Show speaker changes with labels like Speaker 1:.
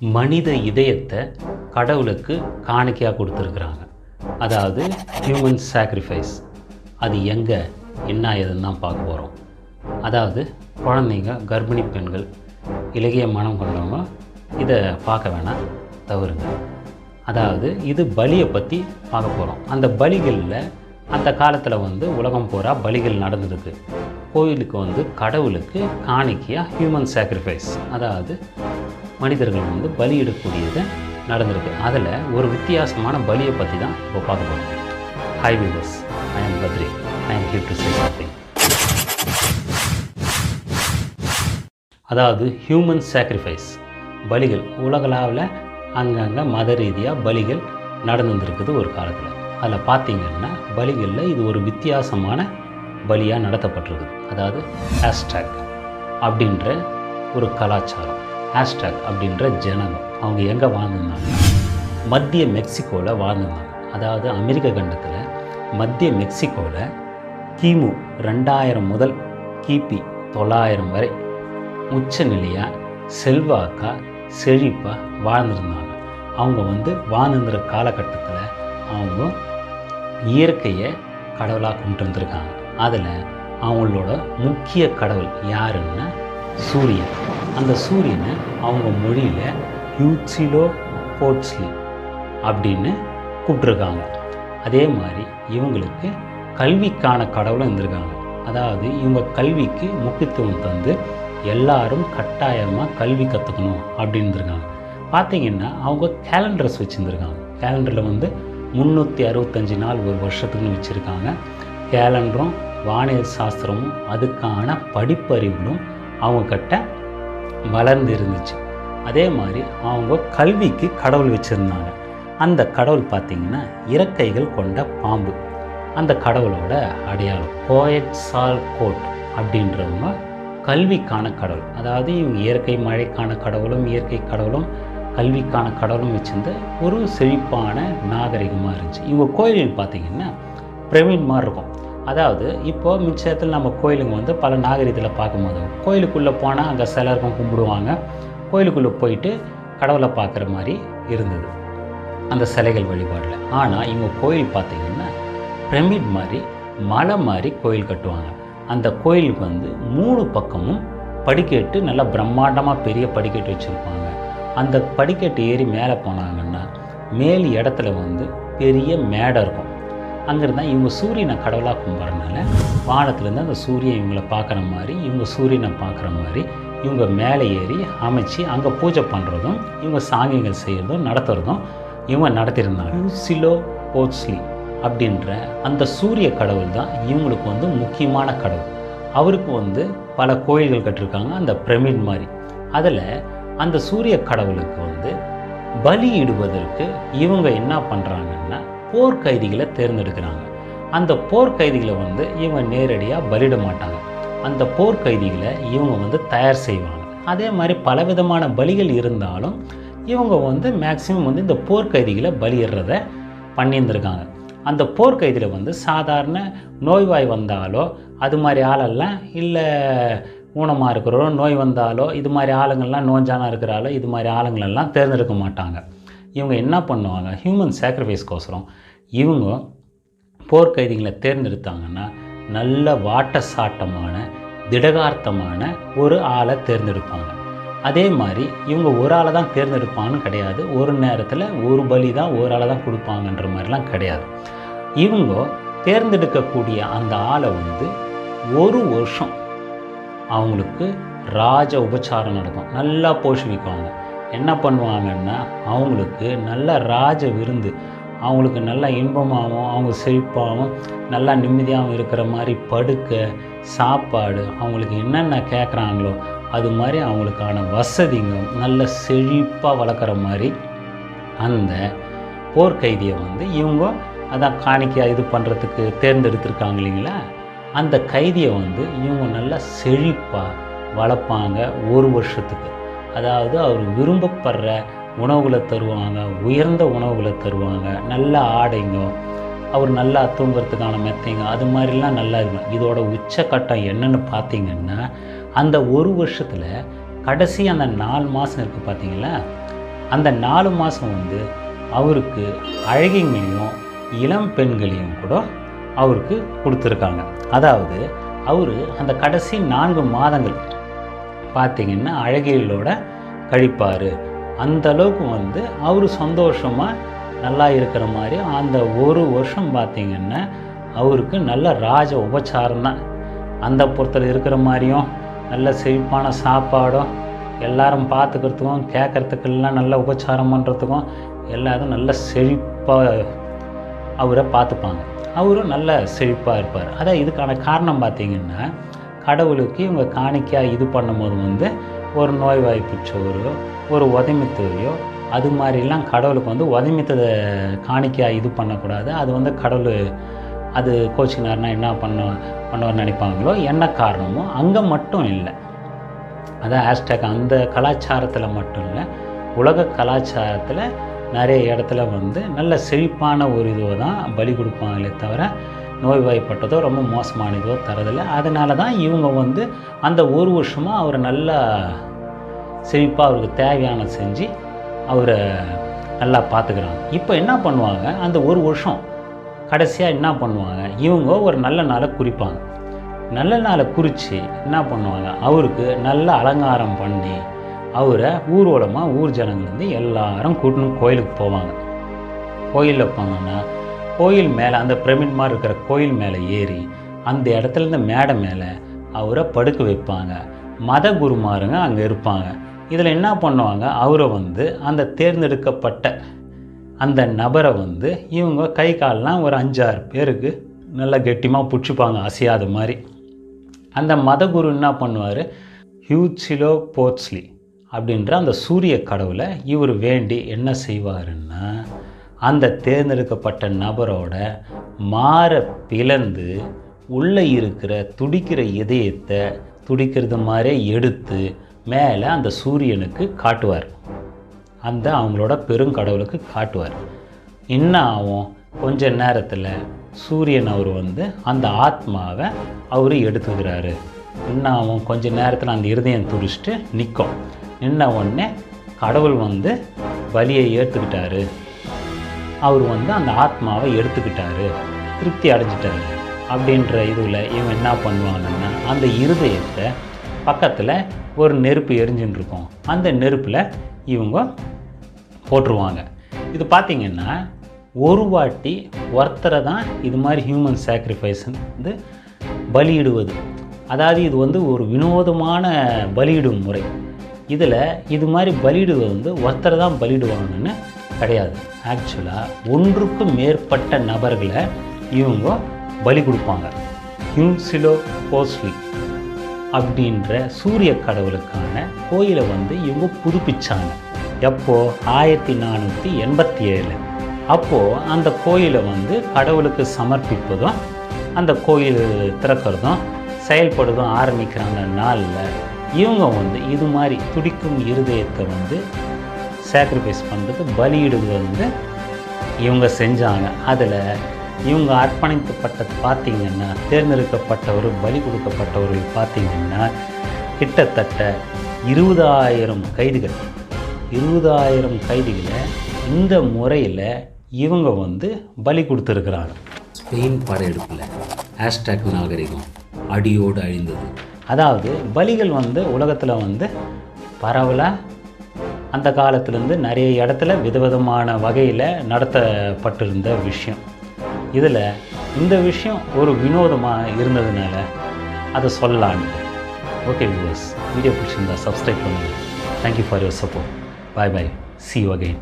Speaker 1: மனித இதயத்தை கடவுளுக்கு காணிக்கையாக கொடுத்துருக்குறாங்க. அதாவது ஹியூமன் சாக்ரிஃபைஸ் அது எங்கே என்ன ஏதுன்னு தான் பார்க்க போகிறோம் அதாவது குழந்தைங்க கர்ப்பிணி பெண்கள் இலகிய மனம் கொண்டவங்க இதை பார்க்க வேணாம் தவறுங்க. அதாவது இது பலியை பற்றி பார்க்க போகிறோம் அந்த பலிகளில் அந்த காலத்தில் வந்து உலகம் பூரா பலிகள் நடந்திருக்கு. கோயிலுக்கு வந்து கடவுளுக்கு காணிக்கையாக ஹியூமன் சாக்ரிஃபைஸ் அதாவது மனிதர்கள் வந்து பலியிடக்கூடியது நடந்திருக்கு. அதில் ஒரு வித்தியாசமான பலியை பற்றி தான் இப்போ பார்க்க போகிறோம் hi viewers I am Badri I am here to say something அதாவது ஹியூமன் சாக்ரிஃபைஸ் பலிகள். உலகளாவில் அங்கங்கே மத ரீதியாக பலிகள் நடந்துருக்குது ஒரு காலத்தில். அதில் பார்த்தீங்கன்னா பலிகளில் இது ஒரு வித்தியாசமான பலியாக நடத்தப்பட்டிருக்குது. அதாவது ஹேஷ்டேக் அப்படின்ற ஒரு கலாச்சாரம். ஹேஷ்டேக் அப்படின்ற ஜனகம் அவங்க எங்கே வாழ்ந்துருந்தாங்க? மத்திய மெக்சிகோவில் வாழ்ந்துருந்தாங்க. அதாவது அமெரிக்க கண்டத்தில் மத்திய மெக்சிகோவில் கிமு ரெண்டாயிரம் முதல் கிபி தொள்ளாயிரம் வரை உச்ச நிலையாக செல்வாக்கா செழிப்பாக வாழ்ந்துருந்தாங்க. அவங்க வந்து வாழ்ந்துருந்த காலகட்டத்தில் அவங்க இயற்கையை கடவுளாக கொண்டு வந்திருக்காங்க. அதில் அவங்களோட முக்கிய கடவுள் யாருன்னா சூரியன். அந்த சூரியனை அவங்க மொழியில் யூச்சிலோ போட்ஸ்லி அப்படின்னு கூப்பிட்ருக்காங்க அதே மாதிரி இவங்களுக்கு கல்விக்கான கடவுளும் இருந்திருக்காங்க. அதாவது இவங்க கல்விக்கு முக்கியத்துவம் தந்து எல்லாரும் கட்டாயமாக கல்வி கற்றுக்கணும் அப்படின்னு இருந்திருக்காங்க. பார்த்தீங்கன்னா அவங்க கேலண்டர்ஸ் வச்சுருந்துருக்காங்க. கேலண்டரில் வந்து முந்நூற்றி அறுபத்தஞ்சு நாள் ஒரு வருஷத்துக்குன்னு வச்சுருக்காங்க. கேலண்டரும் வானியல் சாஸ்திரமும் அதுக்கான படிப்பறிவுகளும் அவங்கக்கிட்ட வளர்ந்து இருந்துச்சு அதே மாதிரி அவங்க கல்விக்கு கடவுள் வச்சுருந்தாங்க. அந்த கடவுள் பார்த்திங்கன்னா இறக்கைகள் கொண்ட பாம்பு. அந்த கடவுளோட அடையாளம் கோயட் சால் கோட் அப்படின்றவங்க கல்விக்கான கடவுள். அதாவது இவங்க இயற்கை மழைக்கான கடவுளும் இயற்கை கடவுளும் கல்விக்கான கடவுளும் வச்சிருந்த ஒரு செழிப்பான நாகரிகமாக இருந்துச்சு. இவங்க கோயில்னு பார்த்தீங்கன்னா பிரமிட் மாதிரி இருக்கும். அதாவது இப்போது மிச்சத்தில் நம்ம கோயிலுங்க வந்து பல நாகரீகத்தில் பார்க்கும்போது கோயிலுக்குள்ளே போனால் அங்கே சிலருக்கும் கும்பிடுவாங்க. கோயிலுக்குள்ளே போயிட்டு கடவுளை பார்க்குற மாதிரி இருந்தது. அந்த சிலைகள் வழிபாடில். ஆனால் இவங்க கோயில் பார்த்தீங்கன்னா பிரமிட் மாதிரி மலை மாதிரி கோயில் கட்டுவாங்க. அந்த கோயிலுக்கு வந்து மூணு பக்கமும் படிக்கட்டு நல்லா பிரம்மாண்டமாக பெரிய படிக்கட்டு வச்சுருப்பாங்க. அந்த படிக்கட்டு ஏறி மேலே போனாங்கன்னா மேல் இடத்துல வந்து பெரிய மேடை இருக்கும். அங்கிருந்தா இவங்க சூரியனை கடவுளாக கும்பிட்றதுனால வானத்துலேருந்து அந்த சூரியன் இவங்கள பார்க்குற மாதிரி இவங்க சூரியனை பார்க்குற மாதிரி இவங்க மேலே ஏறி அமைச்சு அங்கே பூஜை பண்ணுறதும் இவங்க சாங்கியங்கள் செய்கிறதும் நடத்துகிறதும் இவங்க நடத்தியிருந்தாங்க. சிலோ போட்ஸ்லி அப்படின்ற அந்த சூரிய கடவுள் தான் இவங்களுக்கு வந்து முக்கியமான கடவுள். அவருக்கு வந்து பல கோயில்கள் கட்டிருக்காங்க அந்த பிரமிட் மாதிரி. அதில் அந்த சூரிய கடவுளுக்கு வந்து பலியிடுவதற்கு இவங்க என்ன பண்ணுறாங்கன்னா போர்க்கைதிகளை தேர்ந்தெடுக்கிறாங்க. அந்த போர்க்கைதிகளை வந்து இவங்க நேரடியாக பலிட மாட்டாங்க அந்த போர்க்கைதிகளை இவங்க வந்து தயார் செய்வாங்க. அதே மாதிரி பலவிதமான பலிகள் இருந்தாலும் இவங்க வந்து மேக்சிமம் வந்து இந்த போர்க்கைதிகளை பலியிடுறத பண்ணியிருந்திருக்காங்க. அந்த போர்க்கைதியில் வந்து சாதாரண நோய்வாய் வந்தாலோ அது மாதிரி ஆளெல்லாம் இல்லை ஊனமாக இருக்கிறோ நோய் வந்தாலோ இது மாதிரி ஆளுங்கள்லாம் நோஞ்சானா இருக்கிறாலோ இது மாதிரி ஆளுங்களெல்லாம் தேர்ந்தெடுக்க மாட்டாங்க. இவங்க என்ன பண்ணுவாங்க? ஹியூமன் சாக்ரிஃபைஸ்க்கோசரம் இவங்க போர்க்கைதிகளை தேர்ந்தெடுத்தாங்கன்னா நல்ல வாட்ட சாட்டமான திடகார்த்தமான ஒரு ஆளை தேர்ந்தெடுப்பாங்க. அதே மாதிரி இவங்க ஒரு ஆளை தான் தேர்ந்தெடுப்பாங்கன்னு கிடையாது. ஒரு நேரத்தில் ஒரு பலி தான் ஒரு ஆளை தான் கொடுப்பாங்கன்ற மாதிரிலாம் கிடையாது. இவங்க தேர்ந்தெடுக்கக்கூடிய அந்த ஆளை வந்து ஒரு வருஷம் அவங்களுக்கு ராஜ உபச்சாரம் நடக்கும். நல்லா போஷிக்குவாங்க என்ன பண்ணுவாங்கன்னா அவங்களுக்கு நல்ல ராஜ விருந்து அவங்களுக்கு நல்லா இன்பமாகவும் அவங்க செழிப்பாகவும் நல்லா நிம்மதியாகவும் இருக்கிற மாதிரி படுக்க சாப்பாடு அவங்களுக்கு என்னென்ன கேட்குறாங்களோ அது மாதிரி அவங்களுக்கான வசதிங்க நல்ல செழிப்பாக வளர்க்குற மாதிரி அந்த போர்க்கைதியை வந்து இவங்க அதான் காணிக்கையாக இது பண்ணுறதுக்கு தேர்ந்தெடுத்திருக்காங்க இல்லைங்களா? அந்த கைதியை வந்து இவங்க நல்லா செழிப்பாக வளர்ப்பாங்க ஒரு வருஷத்துக்கு. அதாவது அவர் விரும்பப்படுற உணவுகளை தருவாங்க உயர்ந்த உணவுகளை தருவாங்க. நல்ல ஆடைங்க அவர் நல்லா தூங்குறதுக்கான மெத்தைங்க அது மாதிரிலாம் நல்லா இருக்கும். இதோட உச்சக்கட்டம் என்னென்னு பார்த்தீங்கன்னா அந்த ஒரு வருஷத்தில் கடைசி அந்த நாலு மாதம் இருக்குது பார்த்தீங்களா? அந்த நாலு மாதம் வந்து அவருக்கு அழகிங்களையும் இளம் பெண்களையும் கூட அவருக்கு கொடுத்துருக்காங்க. அதாவது அவர் அந்த கடைசி நான்கு மாதங்கள் பார்த்தீங்கன்னா அழகிகளோட கழிப்பார். அந்த அளவுக்கு வந்து அவர் சந்தோஷமாக நல்லா இருக்கிற மாதிரி அந்த ஒரு வருஷம் பார்த்திங்கன்னா அவருக்கு நல்ல ராஜ உபச்சாரம் தான். அந்த புறத்தில் இருக்கிற மாதிரியும் நல்ல செழிப்பான சாப்பாடும் எல்லாரும் பார்த்துக்கிறதுக்கும் கேட்குறதுக்கெல்லாம் நல்ல உபச்சாரம் பண்ணுறதுக்கும் எல்லாரும் நல்ல செழிப்பாக அவரை பார்த்துப்பாங்க அவரும் நல்ல செழிப்பாக இருப்பார். அதான் இதுக்கான காரணம் பார்த்தீங்கன்னா கடவுளுக்கு இவங்க காணிக்கையாக இது பண்ணும்போது வந்து ஒரு நோய்வாய்ப்புச்சோரோ ஒரு உதமித்தோரையோ அது மாதிரிலாம் கடவுளுக்கு வந்து உதமித்ததை காணிக்கையாக இது பண்ணக்கூடாது. அது வந்து கடவுள் அது கோச்சினார்னா என்ன பண்ண பண்ணவர் நினைப்பாங்களோ என்ன காரணமோ அங்கே மட்டும் இல்லை. அதான் ஹேஷ்டேக் அந்த கலாச்சாரத்தில் மட்டும் இல்லை. உலக கலாச்சாரத்தில் நிறைய இடத்துல வந்து நல்ல செழிப்பான ஒரு இதுவை தான் பலி கொடுப்பாங்களே தவிர நோய்வாய்ப்பட்டதோ ரொம்ப மோசமானதோ தரதில்லை. அதனால தான் இவங்க வந்து அந்த ஒரு வருஷமாக அவரை நல்லா செழிப்பாக அவருக்கு தேவையான செஞ்சு அவரை நல்லா பார்த்துக்கிறாங்க. இப்போ என்ன பண்ணுவாங்க? அந்த ஒரு வருஷம் கடைசியாக என்ன பண்ணுவாங்க? இவங்க ஒரு நல்ல நாளை குறிப்பாங்க. நல்ல நாளை குறித்து என்ன பண்ணுவாங்க? அவருக்கு நல்ல அலங்காரம் பண்ணி அவரை ஊர்வலமாக ஊர் ஜனங்கள் வந்து எல்லாரும் கூட்டணும் கோயிலுக்கு போவாங்க. கோயிலில் போனோன்னா கோயில் மேலே அந்த பிரமிட் மாதிரி இருக்கிற கோயில் மேலே ஏறி அந்த இடத்துலருந்து மேடை மேலே அவரை படுக்க வைப்பாங்க. மத குருமாருங்க அங்கே இருப்பாங்க. இதில் என்ன பண்ணுவாங்க? அவரை வந்து அந்த தேர்ந்தெடுக்கப்பட்ட அந்த நபரை வந்து இவங்க கை கால்லாம் ஒரு அஞ்சாறு பேருக்கு நல்லா கெட்டியமாக பிடிச்சிப்பாங்க அசையாத மாதிரி. அந்த மதகுரு என்ன பண்ணுவார்? ஹியூச்சிலோ போட்ஸ்லி அப்படின்ற அந்த சூரிய கடவுளை இவர் வேண்டி என்ன செய்வாருன்னா அந்த தேர்ந்தெடுக்கப்பட்ட நபரோட மாற பிளந்து உள்ளே இருக்கிற துடிக்கிற இதயத்தை துடிக்கிறது மாதிரியே எடுத்து மேலே அந்த சூரியனுக்கு காட்டுவார். அந்த அவங்களோட பெருங்கடவுளுக்கு காட்டுவார். என்ன ஆகும்? கொஞ்ச நேரத்தில் சூரியன் அவர் வந்து அந்த ஆத்மாவை அவர் எடுத்துக்கிறாரு. என்ன ஆகும்? கொஞ்ச நேரத்தில் அந்த இருதயம் துடிச்சிட்டு நிற்கும். நின்ன உடனே கடவுள் வந்து பலியை ஏற்றுக்கிட்டாரு. அவர் வந்து அந்த ஆத்மாவை எடுத்துக்கிட்டாரு திருப்தி அடைஞ்சிட்டாரு அப்படின்ற இதுவில் இவன் என்ன பண்ணுவாங்கன்னா அந்த இருதயத்தை பக்கத்தில் ஒரு நெருப்பு எரிஞ்சுன்னு இருக்கும். அந்த நெருப்பில் இவங்க போட்டுருவாங்க. இது பார்த்திங்கன்னா ஒரு வாட்டி ஒருத்தரை தான் இது மாதிரி ஹியூமன் சாக்ரிஃபைஸ் வந்து பலியிடுவது. அதாவது இது வந்து ஒரு வினோதமான பலியிடும் முறை. இதில் இது மாதிரி பலியிடுவது வந்து ஒருத்தரை தான் பலியிடுவாங்கன்னு கிடையாது. ஆக்சுவலாக ஒன்றுக்கும் மேற்பட்ட நபர்களை இவங்க பலி கொடுப்பாங்க. ஹியூசிலோ போஸ்லி அப்படின்ற சூரிய கடவுளுக்கான கோயிலை வந்து இவங்க புதுப்பிச்சாங்க. எப்போ? ஆயிரத்தி நானூற்றி எண்பத்தி ஏழு அப்போது அந்த கோயிலை வந்து கடவுளுக்கு சமர்ப்பிப்பதும் அந்த கோயில் திறக்கிறதும் செயல்படுறதும் ஆரம்பிக்கிற அந்த நாளில் இவங்க வந்து இது மாதிரி துடிக்கும் இருதயத்தை வந்து சாக்ரிஃபைஸ் பண்ணுறது பலியிடுவது வந்து இவங்க செஞ்சாங்க. அதில் இவங்க அர்ப்பணிக்கப்பட்டது பார்த்தீங்கன்னா தேர்ந்தெடுக்கப்பட்டவர் பலி கொடுக்கப்பட்டவர்கள் பார்த்தீங்கன்னா கிட்டத்தட்ட இருபதாயிரம் கைதிகள். இருபதாயிரம் கைதிகளை இந்த முறையில் இவங்க வந்து பலி கொடுத்துருக்குறாங்க. ஸ்பெயின் படையெடுப்பில் ஹேஷ்டாக் நாகரிகம் அடியோடு அழிந்தது. அதாவது பலிகள் வந்து உலகத்தில் வந்து பரவலாக அந்த காலத்துலேருந்து நிறைய இடத்துல விதவிதமான வகையில் நடத்தப்பட்டிருந்த விஷயம். இதில் இந்த விஷயம் ஒரு வினோதமாக இருந்ததுனால அதை சொல்லலான்னு ஓகே வியூவர்ஸ் வீடியோ பிடிச்சிருந்தா சப்ஸ்கிரைப் பண்ணுங்கள் thank you for your support bye bye see you again